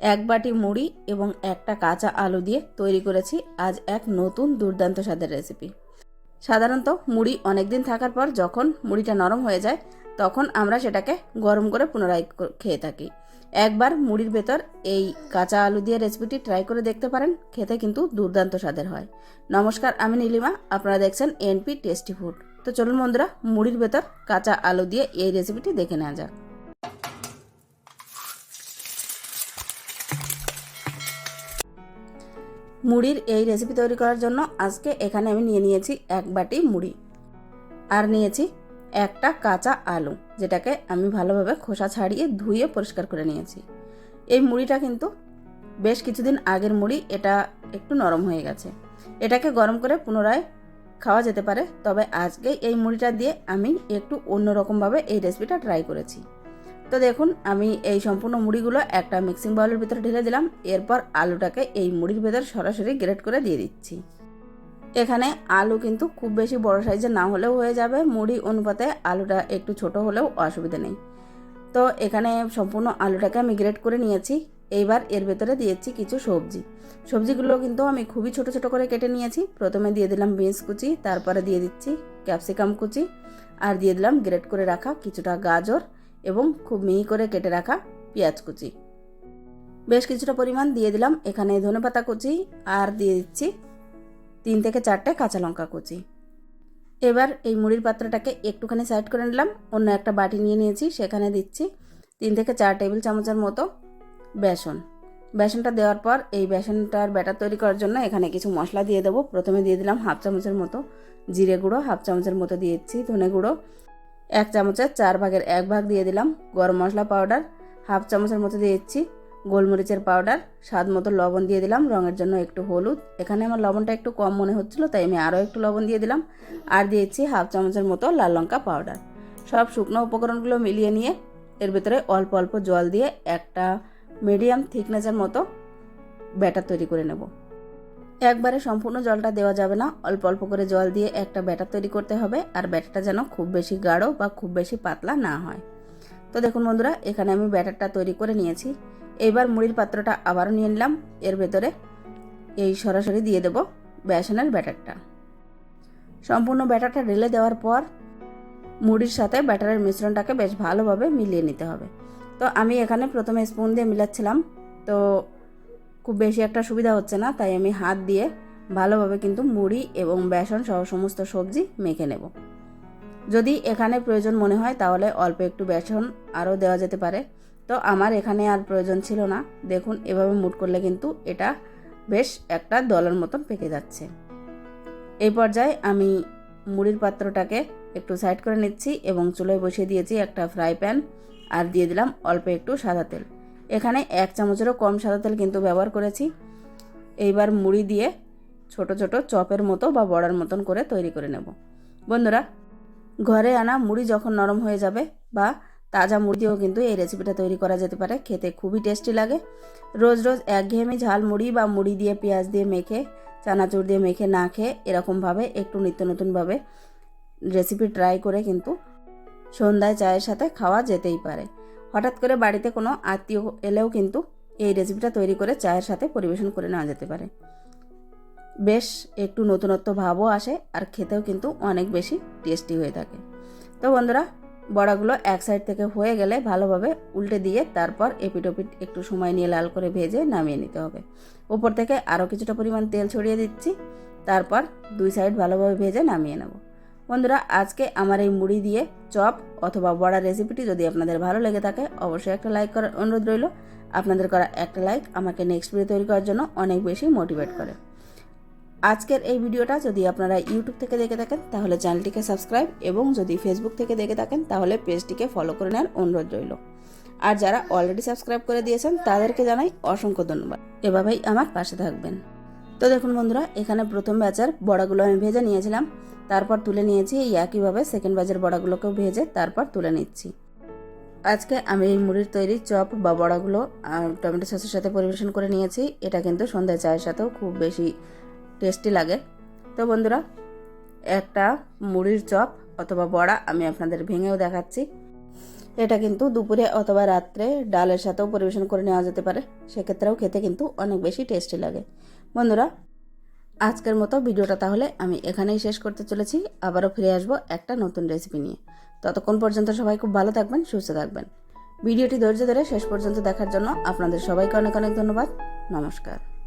এক বাটি মুড়ি এবং একটা কাঁচা আলু দিয়ে তৈরি করেছি আজ এক নতুন দুর্দান্ত স্বাদের রেসিপি সাধারণত মুড়ি অনেক দিন থাকার পর যখন মুড়িটা নরম হয়ে যায়, তখন আমরা সেটাকে গরম করে পুনরায় খেয়ে থাকি। একবার মুড়ির ভেতর এই কাঁচা আলু দিয়ে রেসিপিটি ট্রাই করে দেখতে পারেন, খেতে কিন্তু দুর্দান্ত স্বাদের হয়। নমস্কার, আমি নীলিমা, আপনারা দেখছেন এনপি টেস্টি ফুড তো চলুন বন্ধুরা, মুড়ির ভেতর কাঁচা আলু দিয়ে এই রেসিপিটি দেখে নেওয়া যাক। মুড়ির এই রেসিপি তৈরি করার জন্য আজকে এখানে আমি নিয়ে নিয়েছি এক বাটি মুড়ি। আর নিয়েছি একটা কাঁচা আলু, যেটাকে আমি ভালোভাবে খোসা ছাড়িয়ে ধুয়ে পরিষ্কার করে নিয়েছি। এই মুড়িটা কিন্তু বেশ কিছুদিন আগের মুড়ি, এটা একটু নরম হয়ে গেছে। এটাকে গরম করে পুনরায় খাওয়া যেতে পারে, তবে আজকে এই মুড়িটা দিয়ে আমি একটু অন্যরকমভাবে এই রেসিপিটা ট্রাই করেছি। তো দেখুন, আমি এই সম্পূর্ণ মুড়িগুলো একটা মিক্সিং বাউলের ভিতরে ঢেলে দিলাম। এরপর আলুটাকে এই মুড়ির ভেতর সরাসরি গ্রেট করে দিয়ে দিচ্ছি। এখানে আলু কিন্তু খুব বেশি বড় সাইজের না হলেও হয়ে যাবে। মুড়ি অনুপাতে আলুটা একটু ছোট হলেও অসুবিধা নেই। তো এখানে সম্পূর্ণ আলুটাকে আমি গ্রেট করে নিয়েছি। এইবার এর ভেতরে দিয়েছি কিছু সবজি। সবজিগুলো কিন্তু আমি খুবই ছোট ছোট করে কেটে নিয়েছি। প্রথমে দিয়ে দিলাম বিনস কুচি, তারপরে দিয়ে দিচ্ছি ক্যাপসিকাম কুচি, আর দিয়ে দিলাম গ্রেট করে রাখা কিছুটা গাজর। এবং খুব মিহি করে কেটে রাখা পেঁয়াজ কুচি। বেশ কিছুটা পরিমাণ দিয়ে দিলাম এখানে ধনেপাতা কুচি আর দিয়ে দিচ্ছি তিন থেকে চারটে কাঁচা লঙ্কা কুচি। এবার এই মুড়ির পাত্রটাকে একটুখানি সাইড করে নিলাম। অন্য একটা বাটি নিয়ে নিয়েছি, সেখানে দিচ্ছি তিন থেকে চার টেবিল চামচের মতো বেসন। বেসনটা দেওয়ার পর এই বেসনটার ব্যাটার তৈরি করার জন্য এখানে কিছু মশলা দিয়ে দেবো। প্রথমে দিয়ে দিলাম হাফ চামচের মতো জিরে গুঁড়ো, হাফ চামচের মতো দিয়েছি ধনে গুঁড়ো এক চামচের চার ভাগের এক ভাগ দিয়ে দিলাম গরম মশলা পাউডার, হাফ চামচের মতো দিয়েছি গোলমরিচের পাউডার, স্বাদ মতো লবণ দিয়ে দিলাম, রঙের জন্য একটু হলুদ। এখানে আমার লবণটা একটু কম মনে হচ্ছিল, তাই আমি আরও একটু লবণ দিয়ে দিলাম। আর দিয়েছি হাফ চামচের মতো লাল লঙ্কা পাউডার। সব শুকনো উপকরণগুলো মিলিয়ে নিয়ে এর ভেতরে অল্প অল্প জল দিয়ে একটা মিডিয়াম থিকনেসের মতো ব্যাটার তৈরি করে নেব। একবারে সম্পূর্ণ জলটা দেওয়া যাবে না। অল্প অল্প করে জল দিয়ে একটা ব্যাটার তৈরি করতে হবে আর ব্যাটারটা যেন খুব বেশি গাঢ় বা খুব বেশি পাতলা না হয়। তো দেখুন বন্ধুরা, এখানে আমি ব্যাটারটা তৈরি করে নিয়েছি। এইবার মুড়ির পাত্রটা আবারও নিয়ে নিলাম। এর ভেতরে এই সরাসরি দিয়ে দেব বেসনের ব্যাটারটা। সম্পূর্ণ ব্যাটারটা ঢেলে দেওয়ার পর মুড়ির সাথে ব্যাটারের মিশ্রণটাকে বেশ ভালোভাবে মিলিয়ে নিতে হবে। তো আমি এখানে প্রথমে স্পুন দিয়ে মিলাচ্ছিলাম। তো খুব বেশি একটা সুবিধা হচ্ছে না, তাই আমি হাত দিয়ে ভালোভাবে কিন্তু মুড়ি এবং বেসন সহ সমস্ত সবজি মেখে নেব। যদি এখানে প্রয়োজন মনে হয় তাহলে অল্প একটু বেসন আরও দেওয়া যেতে পারে। তো আমার এখানে আর প্রয়োজন ছিল না। দেখুন, এভাবে মুট করলে কিন্তু এটা বেশ একটা দলের মতন পেকে যাচ্ছে। এই পর্যায়ে আমি মুড়ির পাত্রটাকে একটু সাইড করে নিচ্ছি এবং চুলোয় বসিয়ে দিয়েছি একটা ফ্রাই প্যান আর দিয়ে দিলাম অল্প একটু সাদা তেল। এখানে এক চামচেরও কম সাদা তেল কিন্তু ব্যবহার করেছি। এইবার মুড়ি দিয়ে ছোট ছোট চপের মতো বা বড়ার মতন করে তৈরি করে নেব। বন্ধুরা, ঘরে আনা মুড়ি যখন নরম হয়ে যাবে বা তাজা মুড়ি দিয়েও কিন্তু এই রেসিপিটা তৈরি করা যেতে পারে। খেতে খুবই টেস্টি লাগে। রোজ রোজ একঘেয়েমি ঝাল মুড়ি বা মুড়ি দিয়ে পেঁয়াজ দিয়ে মেখে, চানাচুর দিয়ে মেখে না খেয়ে এরকমভাবে একটু নিত্য নতুনভাবে রেসিপি ট্রাই করে কিন্তু সন্ধ্যায় চায়ের সাথে খাওয়া যেতেই পারে। হঠাৎ করে বাড়িতে কোনো আত্মীয় এলেও কিন্তু এই রেসিপিটা তৈরি করে চায়ের সাথে পরিবেশন করে নেওয়া যেতে পারে। বেশ একটু নতুনত্ব ভাবও আসে আর খেতেও কিন্তু অনেক বেশি টেস্টি হয়ে থাকে। তো বন্ধুরা, বড়াগুলো এক সাইড থেকে হয়ে গেলে ভালোভাবে উল্টে দিয়ে তারপর এপিটোপিট একটু সময় নিয়ে লাল করে ভেজে নামিয়ে নিতে হবে। উপর থেকে আরও কিছুটা পরিমাণ তেল ছড়িয়ে দিচ্ছি, তারপর দুই সাইড ভালোভাবে ভেজে নামিয়ে নেব। বন্ধুরা, আজকে আমার এই মুড়ি দিয়ে চপ অথবা বড়া রেসিপিটি যদি আপনাদের ভালো লেগে থাকে, অবশ্যই একটা লাইক করার অনুরোধ রইল। আপনাদের করা একটা লাইক আমাকে নেক্সট ভিডিও তৈরি করার জন্য অনেক বেশি মোটিভেট করে। আজকের এই ভিডিওটা যদি আপনারা ইউটিউব থেকে দেখে থাকেন, তাহলে চ্যানেলটিকে সাবস্ক্রাইব এবং যদি ফেসবুক থেকে দেখে থাকেন, তাহলে পেজটিকে ফলো করে নেওয়ার অনুরোধ রইল। আর যারা অলরেডি সাবস্ক্রাইব করে দিয়েছেন, তাদেরকে জানাই অসংখ্য ধন্যবাদ। এভাবেই আমার পাশে থাকবেন। তো দেখুন বন্ধুরা, এখানে প্রথম ব্যাচের বড়াগুলো আমি ভেজে নিয়েছিলাম। তারপর তুলে নিয়েছি এই একইভাবে সেকেন্ড ব্যাচের বড়াগুলোকেও ভেজে তারপর তুলে নিচ্ছি। আজকে আমি এই মুড়ির তৈরি চপ বা বড়াগুলো টমেটো সসের সাথে পরিবেশন করে নিয়েছি। এটা কিন্তু সন্ধ্যায় চায়ের সাথেও খুব বেশি টেস্টি লাগে। তো বন্ধুরা, একটা মুড়ির চপ অথবা বড়া আমি আপনাদের ভেঙেও দেখাচ্ছি। এটা কিন্তু দুপুরে অথবা রাত্রে ডালের সাথেও পরিবেশন করে নেওয়া যেতে পারে। সেক্ষেত্রেও খেতে কিন্তু অনেক বেশি টেস্টি লাগে। বন্ধুরা, আজকের মতো ভিডিওটা তাহলে আমি এখানেই শেষ করতে চলেছি। আবারও ফিরে আসব একটা নতুন রেসিপি নিয়ে। ততক্ষণ পর্যন্ত সবাই খুব ভালো থাকবেন, সুস্থ থাকবেন। ভিডিওটি ধৈর্য ধরে শেষ পর্যন্ত দেখার জন্য আপনাদের সবাইকে অনেক অনেক ধন্যবাদ। নমস্কার।